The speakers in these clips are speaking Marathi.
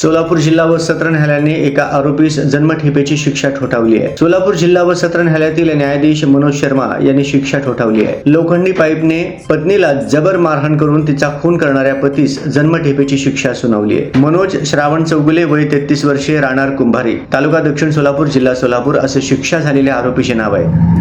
सोलापूर जिल्हा व सत्र न्यायालयाने एका आरोपीस जन्मठेपेची शिक्षा ठोठावली आहे. सोलापूर जिल्हा व सत्र न्यायालयातील न्यायाधीश मनोज शर्मा यांनी शिक्षा ठोठावली आहे. लोखंडी पाईपने पत्नीला जबर मारहाण करून तिचा खून करणाऱ्या पतीस जन्मठेपेची शिक्षा सुनावली आहे. मनोज श्रावण चौगुले वय तेहतीस वर्षीय राहणार कुंभारी. तालुका दक्षिण सोलापूर जिल्हा सोलापूर असे शिक्षा झालेल्या आरोपीचे नाव आहे.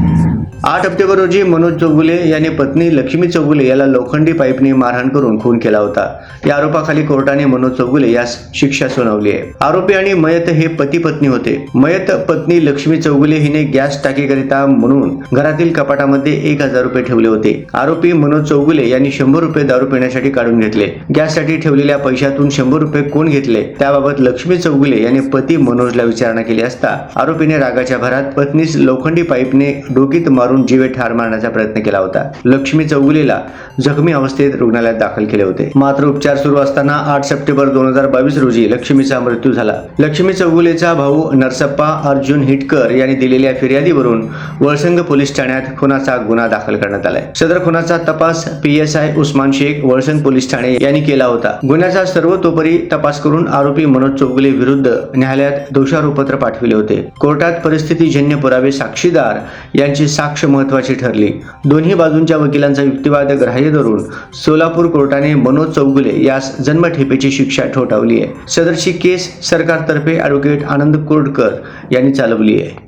आठ ऑक्टोबर रोजी मनोज चौगुले यांनी पत्नी लक्ष्मी चौगुले याला लोखंडी पाईपने मारहाण करून खून केला होता. या आरोपाखाली कोर्टाने मनोज चौगुले यास शिक्षा सुनावली आहे. आरोपी आणि मयत हे पती पत्नी होते. मयत पत्नी लक्ष्मी चौगुले हिने गॅस टाकीकरिता म्हणून घरातील कपाटामध्ये एक हजार रुपये ठेवले होते. आरोपी मनोज चौगुले यांनी शंभर रुपये दारू पिण्यासाठी काढून घेतले. गॅससाठी ठेवलेल्या पैशातून शंभर रुपये कोण घेतले? त्याबाबत लक्ष्मी चौगुले यांनी पती मनोजला विचारणा केली असता आरोपीने रागाच्या भरात पत्नीस लोखंडी पाईपने डोकीत मारून जीवे ठार मारण्याचा प्रयत्न केला होता. लक्ष्मी चौगुलेला जखमी अवस्थेत रुग्णालयात दाखल केले होते. मात्र उपचार सुरू असताना आठ सप्टेंबर दोन हजार बावीस रोजी लक्ष्मीचा मृत्यू झाला. लक्ष्मी चौगुलेचा भाऊ नरसप्पा अर्जुन हिटकर यांनी दिलेल्या फिर्यादीवरून वळसंग पोलीस ठाण्यात खुनाचा गुन्हा दाखल करण्यात आलाय. सदर खुनाचा तपास P S I Usman Shaikh Valsang police Thane यांनी केला होता. गुन्ह्याचा सर्वतोपरी तपास करून आरोपी मनोज चौगुले विरुद्ध न्यायालयात दोषारोपत्र पाठविले होते. कोर्टात परिस्थितीजन्य पुरावे साक्षीदार यांची साक्ष साक्ष महत्वाची ठरली. दोन्ही बाजूंच्या वकिलांचा युक्तिवाद ग्राह्य धरून सोलापूर कोर्टाने मनोज चौगुले यास जन्मठेपेची शिक्षा ठोठावली आहे सदरची केस सरकारतर्फे ॲडव्होकेट आनंद कोर्डकर यांनी चालवली आहे